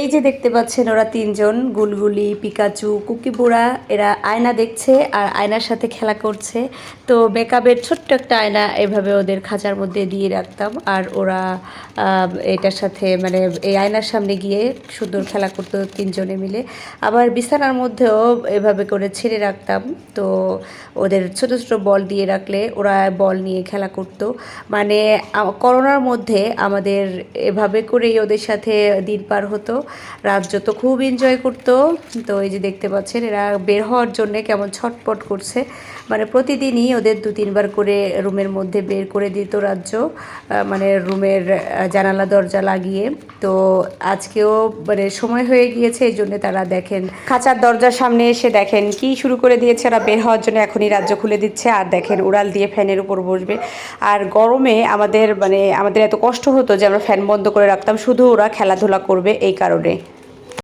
এই যে দেখতে পাচ্ছেন ওরা তিনজন, গুলগুলি, পিকাচু কুকিবুড়া এরা আয়না দেখছে আর আয়নার সাথে খেলা করছে। তো মেকআপের ছোট্ট একটা আয়না এভাবে ওদের খাঁচার মধ্যে দিয়ে রাখতাম আর ওরা এটার সাথে মানে এই আয়নার সামনে গিয়ে সুন্দর খেলা করতো তিনজনে মিলে। আবার বিছানার মধ্যেও এভাবে করে ছেড়ে রাখতাম। তো ওদের ছোট ছোট বল দিয়ে রাখলে ওরা বল নিয়ে খেলা করতো। মানে করোনার মধ্যে আমাদের এভাবে করেই ওদের সাথে দিন পার হতো। রাজ্য তো খুব এনজয় করতো। তো এই যে দেখতে পাচ্ছেন, এরা বের হওয়ার জন্যে কেমন ছটপট করছে। মানে প্রতিদিনই ওদের দু তিনবার করে রুমের মধ্যে বের করে দিত রাজ্য মানে রুমের জানালা, দরজা লাগিয়ে। তো আজকেও মানে সময় হয়ে গিয়েছে, এই জন্যে তারা দেখেন, খাঁচার দরজার সামনে এসে দেখেন কি শুরু করে দিয়েছে। ওরা বের হওয়ার জন্য এখনই রাজ্য খুলে দিচ্ছে। আর দেখেন উড়াল দিয়ে ফ্যানের উপর বসবে। আর গরমে আমাদের মানে আমাদের এত কষ্ট হতো যে আমরা ফ্যান বন্ধ করে রাখতাম। শুধু ওরা খেলাধুলা করবে, এই কারণে